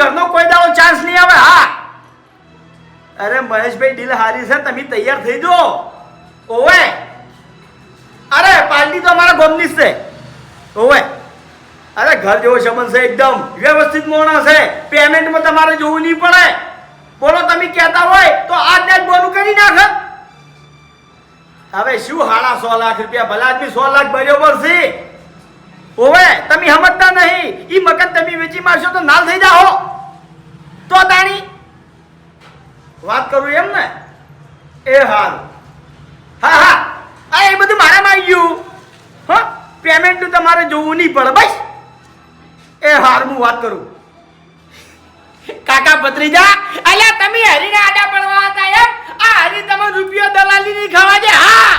ઘરનો કોઈ દાડો ચાન્સ નહીં આવે, હા. અરે મહેશભાઈ ડીલ હારી છે તમે તૈયાર થઈ જો ઓવે. અરે પાર્ટી તો અમારા ગોમની છે. ઓવે. અરે ઘર જેવો સંબંધ છે એકદમ. વ્યવસ્થિત માણસ છે. પેમેન્ટમાં તમારે જોવું નહીં પડે. બોલો, તમે કહેતા હોય તો આજ ને બોલું કરી નાખે. હવે શું હાડા સો લાખ રૂપિયા? ભલા આદમી સો લાખ બરોબર છે. ઓવે, તમે સમજતા નહીં. એ મકાન તમે વેચી મારશો તો નાલ થઈ જાઓ. તો તાણી? વાત કરું એમ ને? એ હાલ હા હા. આ એ બધું મારામાં આવી ગયું. હો પેમેન્ટ તમારે જોવું નહીં પડે, બસ. એ હાર, હું વાત કરું. કાકા ભત્રીજા, અલ્યા, તમે હરીને આડા પડવા હતા એમ? આ હરી તમે રૂપિયો દલાલી ની ખાવા દે, હા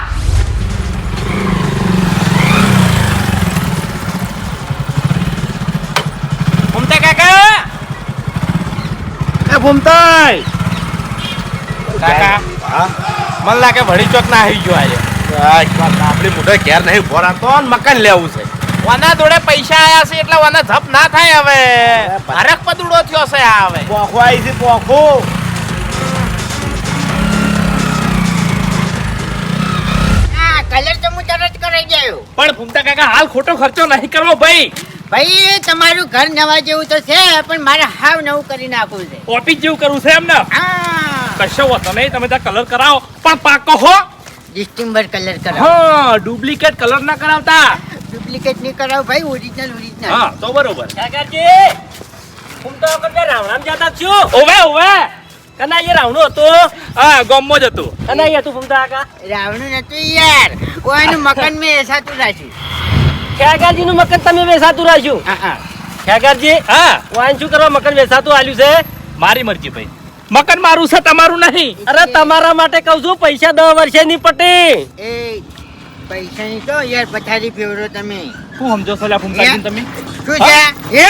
ઘૂમતા કાકા એ ઘૂમતાય કાકા હા? મને લાગે ભડી ચોક ના આવી ગયો આજે. આપણી મોટો ઘેર નહીં ઊભો રાખતો મકાન લેવું છે? વાના જોડે પૈસા આયા છે એટલે વાના ધપ ના થાય હવે. હરક પદુડો થયો છે આ હવે. પોખો આવી છે પોખો. આ કલર તો હું તરત કરી ગયો પણ ભૂમતા કાકા હાલ ખોટો ખર્ચો નહીં કરવો ભાઈ. ભાઈ તમારું ઘર નવા જેવું તો છે પણ મારે હાવ નવું કરી નાખવું છે. ઓફિસ જેવું કરવું છે એમને? કશો વાંધો નહીં તમે ત્યાં કલર કરાવો. પણ પાકો હો. ડિસ્ટિમ્બર કલર કરાવો. હા ડુપ્લિકેટ કલર ના કરાવતા. ડુપ્લિકેટ નહીં કરાવો ભાઈ ઓરિજિનલ ઓરિજિનલ હા તો બરોબર. કાકાજી હું તો વખતે રાવણામ જતા છું. ઓવે ઓવે. કના રાવણું હતું? હા ગોમો જ હતું. કના હતું ફૂમતા કાકા? રાવણું નતું યાર. ઓનું મકાન મેં એસાતું રાખ્યું. ખેગારજી નું મકાન તમે વેચાતું રાખ્યું? હા હા. ખેગારજી હા. વાન શું કરવા મકાન વેચાતું આલ્યું છે? મારી મરજી ભાઈ. મકાન મારું છે તમારું નહીં. અરે તમારા માટે કહું છું પૈસા દસ વર્ષે ની પટી. એ પૈસાની તો યાર પથારી ફેવરો તમે. શું સમજો છો લ્યા તમે? શું છે?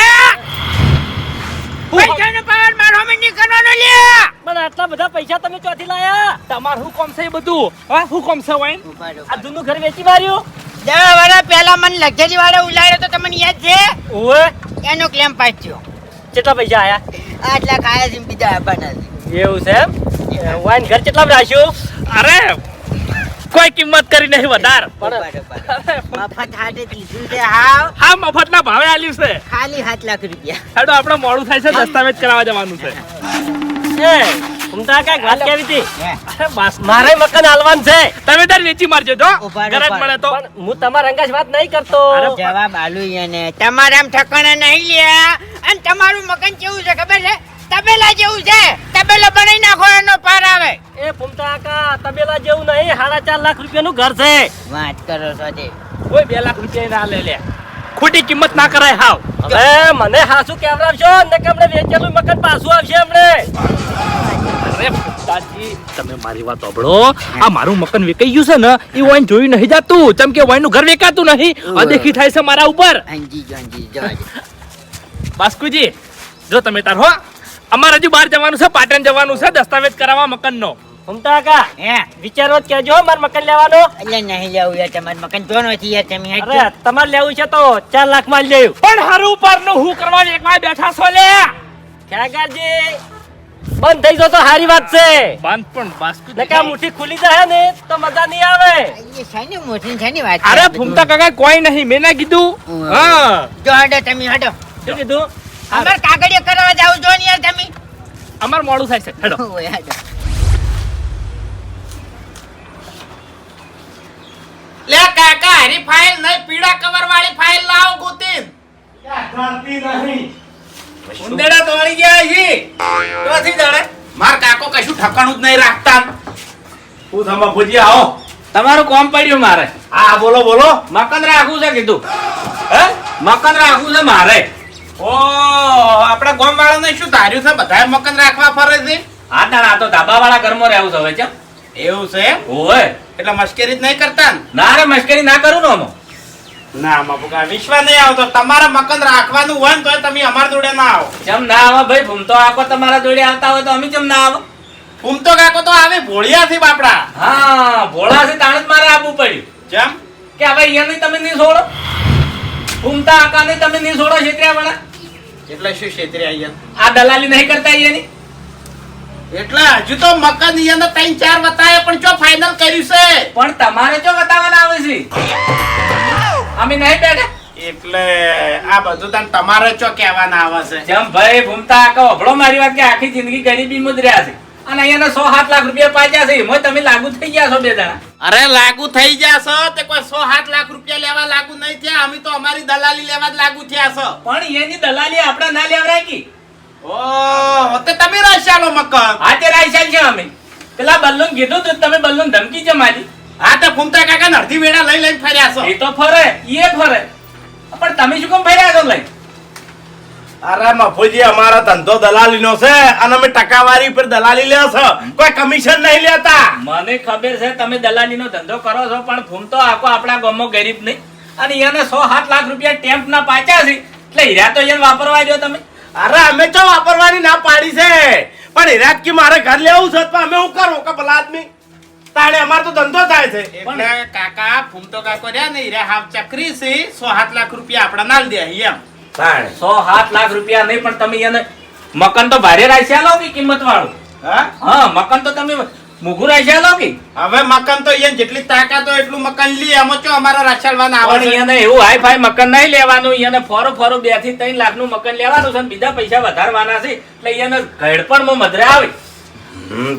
પૈસાનો પાવર મારો મેં નહીં કરવાનો પણ આટલા બધા પૈસા તમે ચોથી લાયા? તમારું શું કોમ છે બધું? હા શું કોમ છે વાઈન? આ જૂનું ઘર વેચી માર્યું દસ વર્ષ પહેલા મને લક્ઝરી વાળો ઉલાડ્યો તો તમને યાદ છે? ઓવે એનો ક્લેમ પાસ થયો. કેટલા પૈસા આયા? આટલા ખાયા છે બીજા આપવાના છે એવું છે એમ? વાઈન ઘર કેટલા રાખ્યું અરે કોઈ કિંમત કરી નહીં વધાર. મફત હાથે દીધું છે હા હા મફતના ભાવે આલ્યું છે. ખાલી સાત લાખ રૂપિયા. હેડો આપણે મોડું થાય છે દસ્તાવેજ કરાવવા જવાનું છે. એ કાકા વાત કેવી હતી? અરે બસ મારે મકાન હાલવાન છે. તમે તાર વેચી મારજો જો. ગરજ મળે તો. હું તમારા અંગાજ વાત નહીં કરતો. અરે જવાબ આલુ તમારા ઠકાણા નહીં લ્યા. અને તમારું મકાન કેવું છે ખબર છે? તબેલા જેવું છે. તબેલો બનાવી નાખો એનો પાર આવે. એ કાકા તબેલા જેવું નહીં. સાડા ચાર લાખ રૂપિયાનું ઘર છે. વાત કરો છો કોઈ બે લાખ રૂપિયા ના લે લે. ખોટી કિંમત ના કરાય હાવ. હવે મને હાસુ કેવડાવશો? ને કે હમણે વેચેલું મકાન પાછું આવશે હમણે. અરે પુત્તાજી તમે મારી વાત સાંભળો. આ મારું મકાન વેચાઈ ગયું છે ને એ વાઈન જોઈ નહીં જાતું. ચમ કે વાઈનનું ઘર વેચાતું નહીં. અદેખી થાય છે મારા ઉપર. બાસ્કુજી જો તમે તાર હો. અમારે હજુ બહાર જવાનું છે પાટણ જવાનું છે દસ્તાવેજ કરાવવા મકાનનો. ઉમતા કાકા હે વિચારો જ કેજો માર મકાન લેવાનો. એટલે નહીં લેવું યાર તમાર મકાન જો નથી યાર તમે અરે તમારે લેવું છે તો ચાર લાખમાં લેવું. પણ હારું પરનું હું કરવા એકમાં બેઠા છો લે. ખેગારજી બંધ થઈ જો તો સારી વાત છે. બંધ પણ બાસ્કુ ને કે આ મુઠ્ઠી ખુલી જાય ને તો મજા નહીં આવે. એ શાની મોટી શાની વાત અરે છે? ફૂમતા કાકા કોઈ નહીં. મેં ના કીધું. હા. જો હડો તમે હડો. શું કીધું? અમાર કાગળિયો કરવા જાવ જો ને યાર તમે. અમાર મોડું થાય છે. હેડો. લે કાકા હરી ફાઇલ નહીં. પીળા કવર વાળી ફાઇલ લાવો ગુતીન. ઉંદેડા તોડી ગયા છે તોથી જાણે. માર કાકો કશું ઠકાણું જ નહીં રાખતા. હું થમા ભજી આવો તમારું કોમ પડ્યું મારે. હા બોલો બોલો. મકાન રાખવું છે કીધું. હે? મકાન રાખવું છે મારે. ઓ આપણા ગોમ વાળાને શું ધાર્યું છે? બધાએ મકાન રાખવા ફરે છે? હા ના ના તો ધાબા વાળા ઘરમાં રહેવું છે હવે છે એવું છે હોય ઓય એટલે મશ્કરી જ નહીં કરતા ને? ના રે મશ્કરી ના કરું ને આમાં. ના બાપુકા વિશ્વાસ નહીં આવતો. તમારે મકાન રાખવાનું હોય ને તો તમે અમારા જોડે ના આવો. ચમ ના આવે ભાઈ ભૂમ તો આખો તમારા જોડે આવતા હોય તો અમે જેમ ના આવે? ફૂમતો કાકો તો આવે ભોળિયાથી બાપડા. હા ભોળા છે તાણે જ મારે આવવું પડ્યું. જેમ? કે હવે અહીંયા તમે નહીં છોડો? ભૂમતા આકા તમે નહીં છોડો છેતર્યા વાળા એટલે શું છેતરી અહીંયા? આ દલાલી નહીં કરતા અહીંયાની? એટલે હજુ તો મકાન અહીંયા ત્રણ ચાર બતાવે પણ જો ફાઇનલ કર્યું છે? પણ તમારે જો બતાવવાના આવે છે? અમે નહીં બેઠા? એટલે આ બધું તને તમારે ચો કહેવાના આવે છે. જેમ ભાઈ ભૂમતા આખો અભળો મારી વાત કે આખી જિંદગી ગરીબી માં જ રહ્યા છે. અને અહીંયા સો સાત લાખ રૂપિયા પાછા છે. એમાં તમે લાગુ થઈ ગયા છો બે જણા. અરે લાગુ થઈ જશો તે કોઈ સો સાત લાખ રૂપિયા લેવા લાગુ નહીં થયા? અમે તો અમારી દલાલી લેવા જ લાગુ થયા છો. પણ એની દલાલી આપણે ના લેવરાય કી? ઓહ તો તમે રચાલો મકાન. હા તે રાયસાલ છે અમે. પેલા બલ્લુન કીધું તું તમે બલ્લુન ધમકી છે મારી. હા તો ફૂમતા કાકા અડધી વેળા લઈ લઈને ફર્યા છો. એ તો ફરે એ ફરે. પણ તમે શું કેમ ફર્યા છો લઈ? અરે મફુજી અમારો ધંધો દલાલીનો છે અને અમે ટકાવારી પર દલાલી લે છો. કોઈ કમિશન નહીં લેતા. મને ખબર છે તમે દલાલીનો ધંધો કરો છો પણ ફૂમ તો આખો આપણા ગામમાં ગરીબ નહીં. અને એને સો સાત લાખ રૂપિયા ટેમ્પ ના પાછા છે. એટલે હીરા તો એને વાપરવા દો તમે. અરે અમે તો વાપરવાની ના પાડી છે? પણ હિરાક કે મારે ઘર લેવું છે તો અમે શું કરો કે ભલા આદમી? તાણે અમાર તો ધંધો થાય છે. એટલે કાકા ફૂમતો કાકો રહ્યા નહીં રે હાફ ચક્રી છે સો સાત લાખ રૂપિયા આપણા ના દે એમ. તાણે સો સાત લાખ રૂપિયા નહીં પણ તમે એને મકાન તો ભારે રાખ્યા લો કે કિંમત વાળું હા? હા મકાન તો તમે મોઘું રાખ્યા લો કે? હવે મકાન તો એને જેટલી તાકાત હોય એટલું મકાન લઈએ એમાં ચો અમારા રાછાડવાના આવે એને એવું હાઈ ફાઈ મકાન નહીં લેવાનું એને ફોરો ફોરો બેથી ત્રણ લાખનું મકાન લેવાનું છે બીજા પૈસા વધારવાના છે એટલે એને ઘડપણમાં મધરે આવે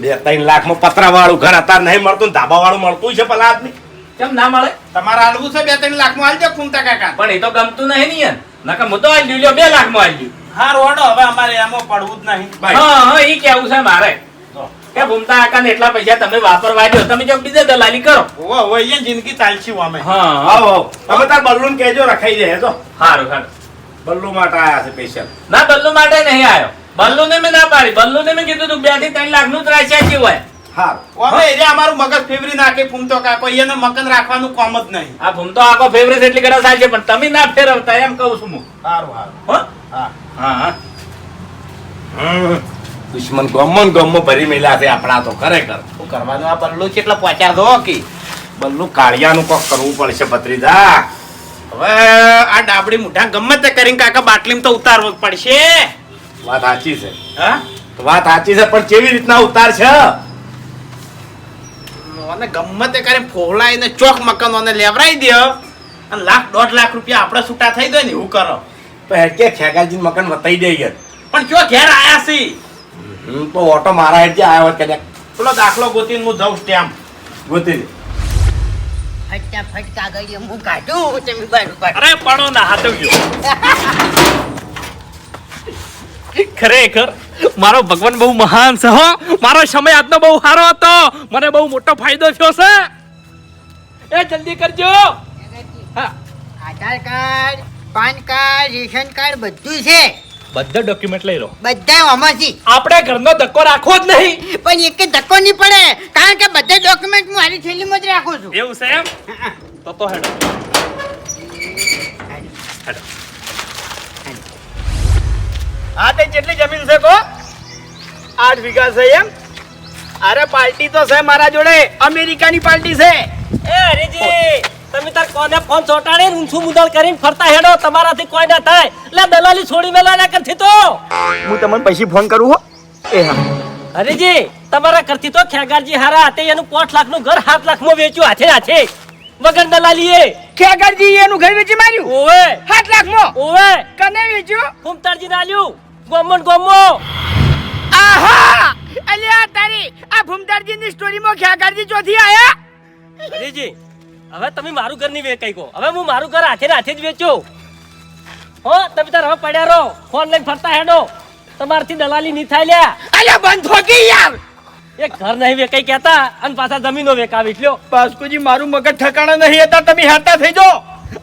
બે ત્રણ લાખમાં પતરા વાળું ઘર અત્યારે નહીં મળતું ધાબા વાળું મળતું છે પેલા આદમી. કેમ ના મળે? તમારે હાલવું છે બે ત્રણ લાખમાં હાલજો ફૂમતા કાકા. પણ એ તો ગમતું નહીં ને યાર. નકર હું તો હાલ લ્યો બે લાખમાં હાલ હા રોડો હવે અમારે એમાં પડવું જ નહીં. હા હા એ કેવું છે મારે. કે ભૂમતા આકા એટલા પૈસા તમે વાપરવા દો તમે જો બીજે દલાલી કરો. ઓ ઓ એ જિંદગી ચાલશી અમે. હા આવો આવો તમે તાર બલ્લુન કહેજો રખાઈ દે તો. સારું હારું. બલ્લુ માટે આયા છે સ્પેશિયલ ના બલ્લુ માટે નહીં આવ્યો બલ્લુ ને મેં ના પાડી. બલ્લુ ને મેં કીધું તું બેથી ત્રણ લાખનું ત્રાસ્યા છે હોય હા. અમે એરિયા અમારું મગજ ફેવરી નાખે ફૂમતો કાકો. એને મકાન રાખવાનું કોમ જ નહીં. આ ભૂમતો આખો ફેવરેટ એટલી કડા થાય છે પણ તમે ના ફેરવતા એમ કહું છું હું. સારું સારું. હા? હા. હા દુશ્મન ગમન ને ગમો ભરી મેલ્યા છે આપણા તો ખરેખર. શું કરવાનું આ બલ્લુ? કેટલા પહોંચ્યા દો કે? બલ્લુ કાળિયાનું કોક કરવું પડશે ભત્રીજા. હવે આ ડાબડી મુઠા ગમે તે કરીને કાકા બાટલીમાં તો ઉતારવો પડશે. વાત સાચી છે. હા? વાત સાચી છે પણ કેવી રીતના ઉતાર છે? અને ગમે તે કરીને ફોલાઈને ચોક મકાનોને લેવરાઈ દે અને લાખ દોઢ લાખ રૂપિયા આપણે છૂટા થઈ જાય ને એવું કરો. તો હેડકે ખેગાજી મકાન વતાઈ દઈએ પણ કયો ઘેર આયા સી? હું તો ઓટો મારા હેડજે આયો હોત કદાચ પેલો દાખલો ગોતીને હું જઉં સ્ટેમ્પ. ગોતી દે ફટકા ફટકા ગઈ હું કાઢું તમે બરોબર અરે પડો ના હાથવ્યો ખરેખર મારો ભગવાન બહુ મહાન છે હો. મારો સમય આજનો બહુ સારો હતો. મને બહુ મોટો ફાયદો થયો છે. એ જલ્દી કરજો. હા. Aadhaar card PAN card ration card બધું છે. બધા ડોક્યુમેન્ટ લઈ લો. બધા આમાંથી. આપણે ઘરનો ધક્કો રાખવો જ નહીં. પણ એક ધક્કો નહીં પડે. કારણ કે બધા ડોક્યુમેન્ટ હું મારી થેલીમાં જ રાખું છું. એવું છે એમ? તો તો હેડો. હા તે કેટલી જમીન છે કો? આઠ વીઘા છે એમ? અરે પાર્ટી તો છે મારા જોડે. અમેરિકાની પાર્ટી છે. એ હરીજી તમે તાર કોને ફોન ચોટાડી ઊંચું મુદલ કરીને ફરતા હેડો તમારાથી કોઈ ના થાય. એટલે દલાલી છોડી મેલા ના કરતી તો. હું તમને પછી ફોન કરું હો. એ હા. હરીજી તમારા કરતી તો ખેગારજી હારા તે એનું પાંચ લાખનું ઘર સાત લાખમાં વેચ્યું હાથે હાથે. વગર દલાલીએ. ખેગારજી એનું ઘર વેચી માર્યું? ઓવે. સાત લાખમાં ઓવે. કને વેચ્યું? ફૂમતારજી ના આલ્યું. ગોમો ને ગોમો. આહા! અલ્યા તારી આ ભૂમદારજી ની સ્ટોરી માં ખેગરજી ચોથી આયા? હરીજી હવે તમે મારું ઘરની વેચાઈ કહો હવે હું મારું ઘર હાથે હાથે જ વેચ્યો હો તમે તાર હવે પડ્યા રહો. ફોન લઈને ફરતા હેડો. તમારથી દલાલી નહીં થાય લ્યા. અલ્યા બંધ થોકી યાર! એક ઘર નહીં વેકાઈ કહેતા અને પાછા જમીનો વેકાવી લ્યો. બાસ્કુજી મારું મગજ ઠકાણા નહીં હતા. તમે હાતા થઈ જો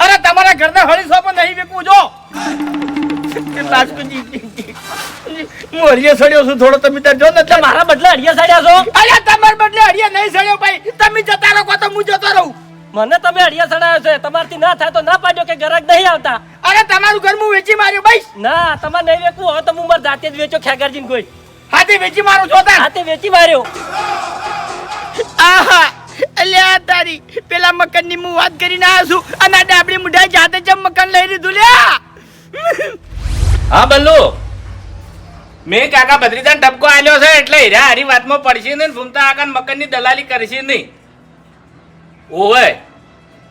અરે તમારા ઘરના હળી સોપ નહીં વેકવું જો. હું હરિયો સડ્યો છું થોડો તમે ત્યાં જો ને મારા બદલે અડિયા સડ્યા છો? અરે તમાર બદલે હરિયો નહીં સડ્યો ભાઈ. તમે જતા રહો તો હું જતો રહું. મને તમે અડિયા સડાયો છે તમારથી ના થાય તો ના પાડ્યો કે ગ્રાહક નહીં આવતા? અરે તમારું ઘર હું વેચી માર્યો ભાઈ. ના તમારે નહીં વેચવું હવે તો હું મારા જાતે જ વેચો ખેગારજીને કોઈ. હાથે વેચી મારું જોતા હાથે વેચી માર્યો. આહા અલ્યા તારી પેલા મકાનની હું વાત કરીને આવ્યો છું. અને આ ડાબડી મુઢા જાતે જ મકાન લઈ લીધું લ્યા. હા, બલ્લુ. મેં કાકા ભત્રીજાને ટપકો આલ્યો છે, એટલે હીરા હારી વાતમાં પડશે નહીં ફૂમતા આકા મકનની દલાલી કરશે નહીં. ઓવે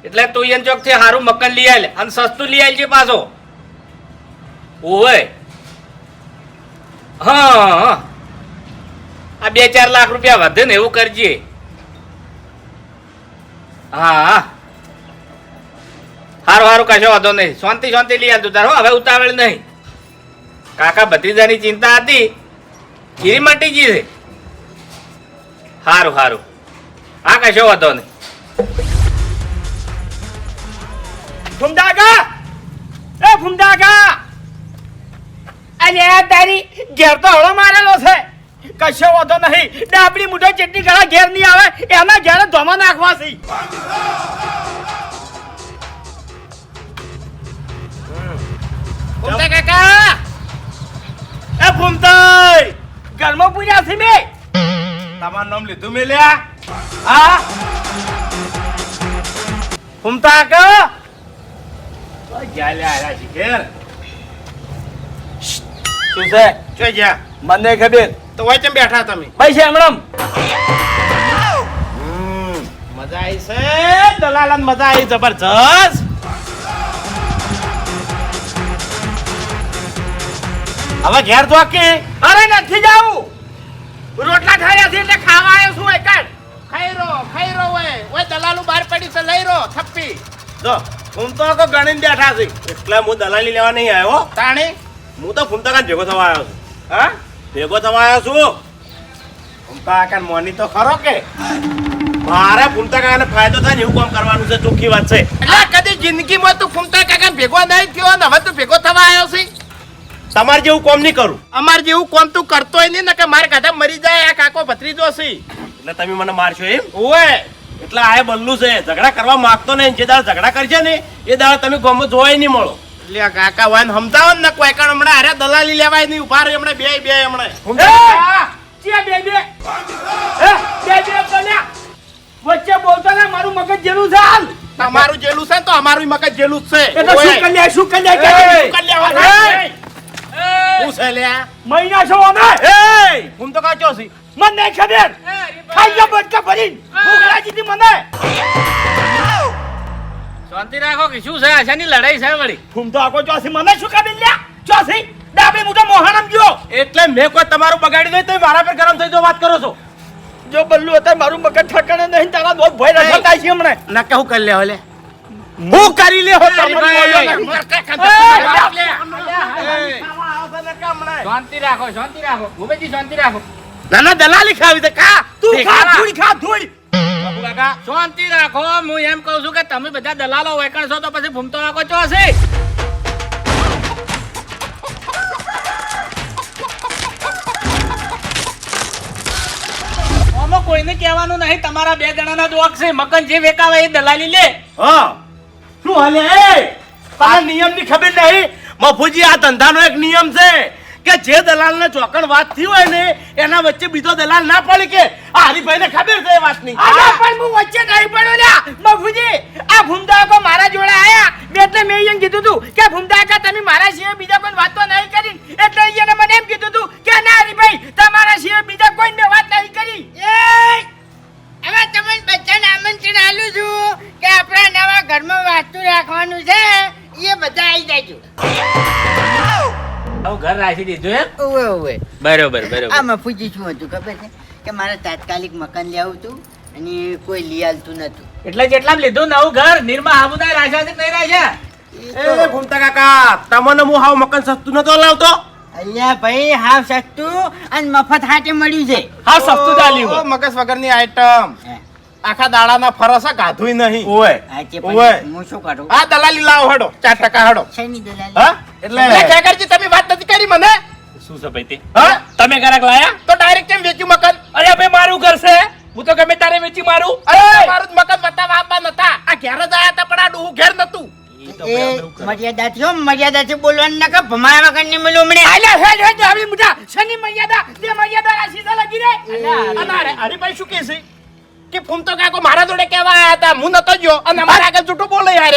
એટલે તું એને ચોકથી સારું મકન લઈ આલે અને સસ્તું લઈ આલજે પાછો. ઓવે હા આ બે ચાર લાખ રૂપિયા વધે ને એવું કરજે. હા હારું હારું, કશો વાંધો નહીં. શાંતિ શાંતિ લઈ આવતું તારો હવે ઉતાવળ નહીં. કાકા ભત્રીજાની ચિંતા હતી. ખીરી મટી ગઈ છે. હારું હારું. હા કશો વાંધો નહીં. ફૂમદાગા એ ફૂમદાગા અને આ તારી ઘેર તો હળો મારેલો છે. કશો વાંધો નહીં. ડાબડી મુઠો ચટણી ગળા ઘેર નહીં આવે એના ઘેર ધોમા નાખવા છે. કાકા! એ ફૂમતાઈ ઘરમાં પૂજા છે બે તમારું નામ લીધું મેલ્યા હા? ફૂમતા કે? ગયા લ્યા આયા ઘેર. શું છે? ચોઈ ગયા. મને ખબર. તો હોય કેમ બેઠા તમે. છે હમણાં. મજા આવી છે? દલાલન મજા આવી જબરજસ્ત. હવે ઘેર તો કે? અરે નથી જાવું. રોટલા ખાયા છે એટલે ખાવા આવ્યો છું એકડ ખાઈ રો ખાઈ રો ઓય. ઓય દલાલુ બહાર પડી છે લઈ રો થપ્પી. જો હું તો કો ગણીને બેઠા છે. એટલે હું દલાલી લેવા નહીં આવ્યો. તાણે? હું તો ફૂમતા ભેગો થવા આવ્યો છું. હા? ભેગો થવા આવ્યો છું? ફૂમતા કાન મોની તો ખરો કે? મારે ફૂમતા કાકાને ફાયદો થાય ને એવું કામ કરવાનું છે ચોખ્ખી વાત છે. એટલે કદી જિંદગીમાં તું ફૂમતા કાકા ભેગો નહીં થયો ને હવે તું ભેગો થવા આવ્યો છે? તમારે જેવું કોમ નહીં કરું. અમારે જેવું કોમ તું કરતો નહીં ને કે મારે કાઢા મરી જાય આ કાકો ભત્રીજો છે એટલે તમે મને મારશો એમ? ઓય એટલે આ બલ્લું છે ઝઘડા કરવા માંગતો નહીં જે દાળ ઝઘડા કરશે ને એ દાળ તમે ગમે જોવાય નહીં મળો. એટલે કાકા વાન સમજાવો ને કોઈ કારણ હમણાં અરે દલાલી લેવાય નહીં ઊભા રહી હમણાં બે બે હમણાં. ચિયા બે બે. હે બે બે બોલ્યા વચ્ચે બોલતો ને મારું મગજ જેલું છે હાલ. તમારું જેલું છે ને તો અમારું મગજ જેલું જ છે. એટલે શું કલ્યા શું કલ્યા કે શું કરી લેવાનું? છે લ્યા? મહિના છો અમે? એ હું! તો કાચો છું. મને નહીં ખબર. ખાઈ ગયો બટકા ભરી ભૂખ લાગી હતી મને. શાંતિ રાખો કે શું છે? આશાની લડાઈ છે વળી. ફૂમ તો આખો ચોસી. મને શું ખબર લ્યા? ચોસી? ડાબડી મોટો મોહણમ ગયો. એટલે મેં કોઈ તમારું બગાડી દઈ તો મારા પર ગરમ થઈ જો વાત કરો છો. જો બલ્લુ અત્યારે મારું મગજ ઠકાણે નહીં તારા દોત ભય રખો થાય છે હમણે. ના કે હું કરી લે? હોલે હું કરી લે હો તમને શાંતિ રાખો શાંતિ રાખો. ભૂપેજી શાંતિ રાખો. ના ના દલાલી ખાવી છે કા? તું ખા ધૂળ ખા ધૂળ. શાંતિ રાખો. હું એમ કહું છું કે તમે બધા દલાલો વેકણ તો પછી ભૂમતો રાખો છો હશે? કોઈને કહેવાનું નહીં તમારા બે જણાના જ વક છે. મકન જે વેકાવે એ દલાલી લે. હા. શું હાલે? એ તારા નિયમની ખબર નહીં? મફુજી, આ ધંધાનો એક નિયમ છે કે જે દલાલને ચોકણ વાત થઈ હોય ને, એના વચ્ચે બીજો દલાલ ના પડે કે, આ હરીભાઈને ખબર છે એ વાતની? અરે પણ હું વચ્ચે નહીં પડ્યો ને, મફુજી, આ ભૂમદાકો મારા જોડે આયા. એટલે મેં એને કીધું તું કે ભૂમદાકા તમે મારા સિવાય બીજા કોઈ વાત તો નહીં કરી એટલે એને મને એમ કીધું તું કે, ના હરિભાઈ તમારા સિવાય બીજા કોઈ મેં વાત ઘર રાખી દીધું એમ? ઓવે ઓવે બરોબર બરોબર. આમાં પૂછી શું હતું ખબર છે? કે મારે તાત્કાલિક મકાન લેવું હતું અને કોઈ લઈ આવતું નતું. એટલે જેટલા લીધું નવું ઘર નિર્મા હાબુદાય રાજા છે નહીં રાજા એ એ કાકા તમને હું હાવ મકાન સસ્તું નતો લાવતો અલ્યા ભાઈ હાવ સસ્તું અને મફત હાટે મળ્યું છે. હા સસ્તું ચાલ્યું ઓ, મગજ વગરની આઈટમ. આખા દાડાના ફરસા ગાધુય નહીં. ઓય હું શું કરું? આ દલાલી લાવો હડો ચાર ટકા હડો. છે દલાલી? હા? એટલે ખેકરજી તમે વાત નથી કરી મને? શું છે ભાઈ તે? હા? તમે કરાક લાયા? તો ડાયરેક્ટ કેમ વેચ્યું મકાન. અરે ભાઈ મારું ઘર છે. હું તો ગમે તારે વેચી મારું. અરે મારું મકાન બતાવવા આપવા નતા. આ ઘેર જ આયા હતા પણ આ ડૂ ઘેર નતું. એ મર્યાદાથી હો મર્યાદાથી બોલવાનું ના કે ભમાયા વગરની મળ્યું હમણે આલે હેડ હેડ શની મર્યાદા? જે મર્યાદા રાશી લગી રે. અને અરે ભાઈ શું કહે છે? કે ફૂમતો કાકો મારા જોડે કેવા આયા હતા. હું નતો જો અને મારા આગળ જૂઠું બોલે યાર.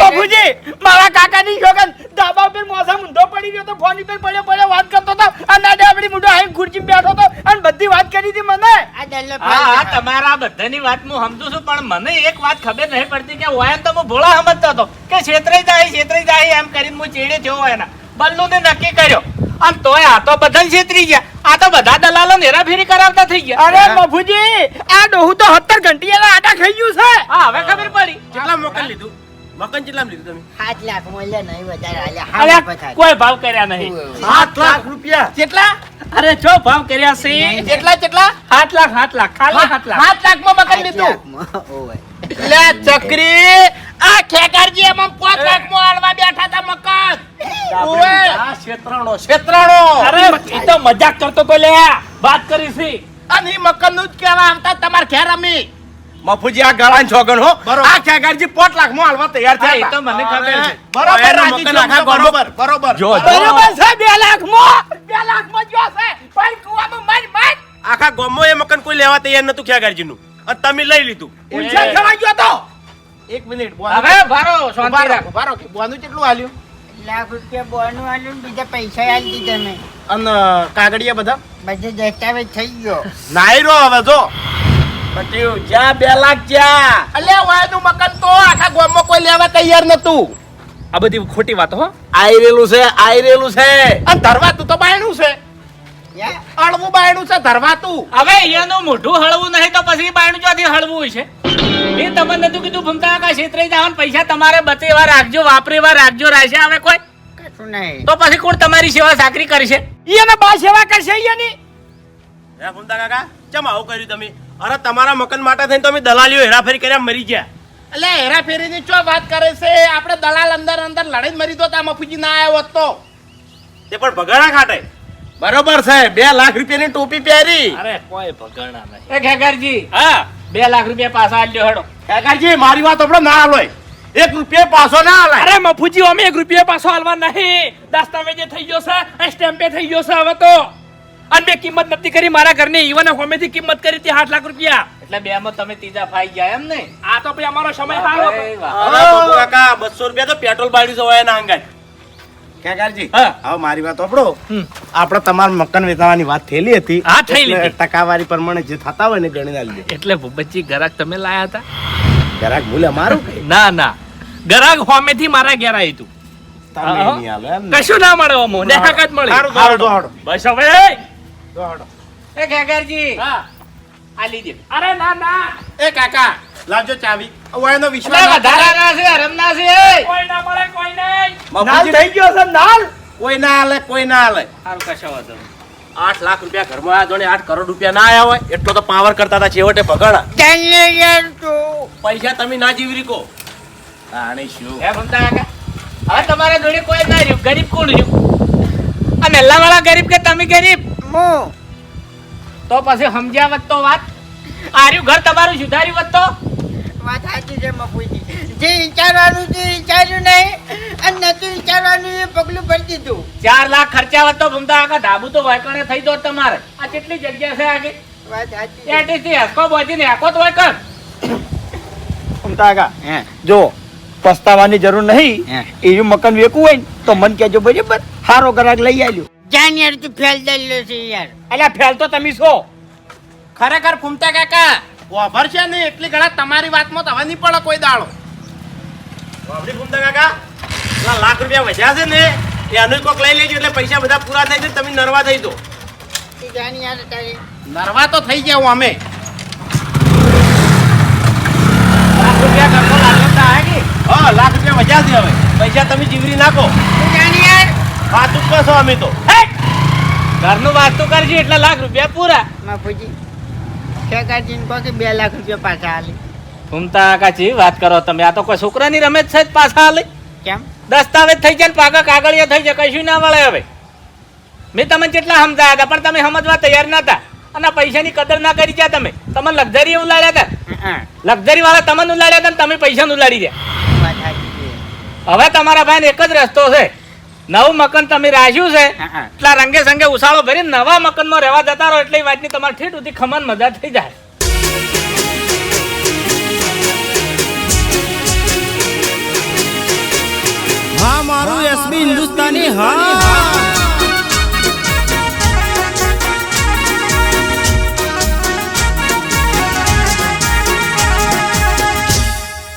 બાબુજી તો મારા કાકાની છોકન ધાબા ઉપર મોસમ ઊંધો પડી ગયો તો ફોન પર પડ્યો પડ્યો વાત કરતો હતો. અને આ ડાબડી મોઢો આઈ ખુરચી બેઠો હતો અને બધી વાત કરી હતી મને. આ હા હા તમારા બધાની વાત હું સમજુ છું પણ મને એક વાત ખબર નહીં પડતી કે વાયન તો હું ભોળા સમજતો હતો. કે છેતરાઈ જાય છેતરાઈ જાય એમ કરીને હું ચેડે થયો એના એના બલ્લુને નક્કી કર્યો. અને તોય આ તો બધા છેતરી ગયા. આ તો બધા દલાલો નેરાફેરી કરાવતા થઈ ગયા. અરે બાપુજી આ ડોહું તો સત્તર એના આટા ખાઈ ગયું છે. હા હવે ખબર પડી. કેટલા મોકલ લીધું? મકન કેટલા લીધું તમે? સાત લાખ મળ્યા નહીં વધારે હાલ્યા. અલ્યા, હા, પછાડ. કોઈ ભાવ કર્યા નહીં. સાત લાખ રૂપિયા. કેટલા અરે જો ભાવ કર્યા છે. કેટલા કેટલા સાત લાખ સાત લાખ. ખાલી સાત લાખ. સાત લાખમાં મકન લીધું? લાખમાં. ઓવે. લે ચક્રી. આ ખેકરજી એમાં પાંચ લાખમાં આલવા બેઠા હતા મકાન. ઓવે ક્ષેત્રનો ક્ષેત્રનો અરે એ તો મજાક કરતો તો લે. વાત કરી છે અને ઈ મકાનનું જ કહેવા આવતા તમાર ઘેર અમી. મફુજી આ ગળાન છોગન હો. આ ખેગારજી પોટ લાખમાં હાલવા તૈયાર થાય એ તો મને ખબર છે. બરોબર રાજી છો, બરોબર બરોબર. જો. બરોબર છે બે લાખ મો. બે લાખ મો જો છે. પણ કુવામાં મન મન આખા ગોમો એ મકાન કોઈ લેવા તૈયાર નતું ખેગારજી નું અને તમે લઈ લીધું. ઉલઝા ખવાઈ ગયો તો. એક મિનિટ હવે ભારો શાંતિ રાખ. બારો બોનું કેટલું આલ્યું લાખ રૂપિયા બોનું આલ્યું ને બીજા પૈસા આલી દીધા મેં. અને કાગળિયા બધા? બધે દસ્તાવેજ થઈ ગયો. નાયરો હવે જો. પટ્યું જ્યાં બે લાખ જ્યાં. અલ્યા વાયનું મકાન તો આખા ગામમાં કોઈ લેવા તૈયાર નતું. આ બધી ખોટી વાતો હો. આયરેલું છે આયરેલું છે. અને ધરવાતું તો બાયણું છે. હળવું બાયણું છે ધરવાતું. હવે એનું મોઢું હળવું નહીં તો પછી બાયણું ચોથી હળવું હોય છે? એ તમને નતું કીધું ભમતા કાકા છેતરાઈ જવાનું પૈસા તમારે બચેવા રાખજો વાપરેવા રાખજો રહેશે હવે કોઈ? કશું નહીં. તો પછી કોણ તમારી સેવા સાકરી કરશે? ઈયાને બા સેવા કરશે ઈયાની હે ભમતા કાકા ચમ આવું કર્યું તમે? અરે તમારા મકાન માટે થઈને તમે દલાલીઓ હેરાફેરી કર્યા મરી ગયા. એટલે હેરાફેરીની ચો વાત કરે છે? આપણે દલાલ અંદર અંદર લડાઈ મરી દો તા મફુજી ના આવ્યો તો. તે પણ ભગાડા ખાટે. બરોબર સાહેબ બે લાખ રૂપિયાની ટોપી પહેરી. અરે કોઈ ભગણા નહીં. એ ઘેગરજી હા. બે લાખ રૂપિયા પાછા આલ્યો હેડો. કાકાજી મારી વાત આપણો ના આલોય એક રૂપિયા પાછો ના આલે અરે મફુજી અમે એક રૂપિયા પાછો આલવા નહીં. દસ્તાવેજે થઈ ગયો છે સ્ટેમ્પે થઈ ગયો છે હવે તો. અને મેં કિંમત નથી કરી મારા ઘરની ઈવન હોમેથી કિંમત કરી હતી આઠ લાખ રૂપિયા. એટલે બે માં તમે ત્રીજા ફાઈ ગયા એમ ને? આ તો ભાઈ અમારો સમય સારો. કાકા બસો રૂપિયા તો પેટ્રોલ બાળી જવાય એના અંગાજ હા. હવે મારી વાત આપણો હમ. આપણે મકાન વેચાવાની વાત થયેલી હતી. હા, થયેલી ટકાવારી પ્રમાણે જે થતા હોય ને ગણી ના એટલે ભૂપતજી ગરાક તમે લાયા હતા? જરાક ભૂલે મારું ના ના. ગરાક હોમેથી મારા ઘેર આવ્યું ને? કશું ના મળે અમો. દેખાકાત મળી. સારું સારું દોડો બસ હવે એ ખેગરજી હા. આ લીધે અરે ના ના. એ કાકા લાવજો ચાવી. એનો વિશ્વાસ વધારા ના છે હરમ ના છે કોઈ ના મળે કોઈ નહીં. નાલ થઈ ગયો છે નાલ. કોઈ ના હાલે કોઈ ના હાલે સારું કશો વાંધો આઠ લાખ રૂપિયા ઘરમાં આ જોડે આઠ કરોડ રૂપિયા ના આવ્યા હોય એટલો તો પાવર કરતા હતા છેવટે ભગાડા. ચાલે યાર તું. પૈસા તમે ના જીવરી કો આને શું? હે ભમતા કાકા હવે તમારા જોડે કોઈ ના રહ્યું ગરીબ કોણ રહ્યું? અને વાળા ગરીબ કે તમે ગરીબ? હું? તો પછી સમજ્યા વત તો વાત. આર્યું ઘર તમારું સુધાર્યું વત તો? વાત સાચી છે મફુજી. જે વિચારવાનું તે વિચાર્યું નહીં અને નતું વિચારવાનું એ પગલું ભરી દીધું. ચાર લાખ ખર્ચા વત તો ભમતા કાકા ધાબુ તો વાયકણે થઈ દો તમારે. આ કેટલી જગ્યા છે આગે વાત સાચી છે. એટીથી બોજીને હેકો તો વાયકણ કાકા હે જો પસ્તાવાની જરૂર નહીં હે. એવું મકાન વેકવું હોય ને તો મન કહેજો બરાબર સારો ગ્રાહક લઈ આવ્યો જાન યાર તું ફેલ દલ્લો છે યાર. અલ્યા ફેલ તો તમે છો. ખરેખર ફૂમતા કાકા? વાભર છે ને એટલી ઘણા તમારી વાતમાં તો હવે નહીં પડે કોઈ દાડો. વાભરી ફૂમતા કાકા? પેલા લાખ રૂપિયા વધ્યા છે ને એ અનુજ કોક લઈ લેજો એટલે પૈસા બધા પૂરા થઈ જાય તમે નરવા થઈ દો તું જાન યાર તારે નરવા તો થઈ ગયા હું અમે. લાખ રૂપિયા ઘરનો લાગ્યો તો હા લાખ રૂપિયા વધ્યા છે હવે. પૈસા તમે જીવરી નાખો. તું જાન યાર. વાતું કરશો કશો અમે તો. ઘરનું વાતું કરજી એટલે લાખ રૂપિયા પૂરા. કહો કે બે લાખ રૂપિયા પાછા આલી. ઘૂમતા કાચી વાત કરો તમે. આ તો કોઈ છોકરાની રમેત છે જ પાછા હાલે કેમ? દસ્તાવેજ થઈ જાય ને પાકા કાગળિયા થઈ જાય કશું ના મળે હવે. મેં તમને કેટલા સમજાયા હતા પણ તમે સમજવા તૈયાર ના હતા. અને પૈસાની કદર ના કરી ગયા તમે. તમે લક્ઝરી ઉલાડ્યા હતા? લક્ઝરી વાળા તમને ઉલાડ્યા હતા તમે પૈસા ઉલાડી છે. હવે તમારા ભાઈને એક જ રસ્તો છે. નવું મકાન તમે રાખ્યું છે? એટલા રંગે સંગે ઉછાળો ભરી નવા મકાનમાં રહેવા જતા રહો એટલે વાતની તમારે ઠીઠ ઉધી ખમણ મજા થઈ જાય. હા મારું એસબી હિન્દુસ્તાની હા.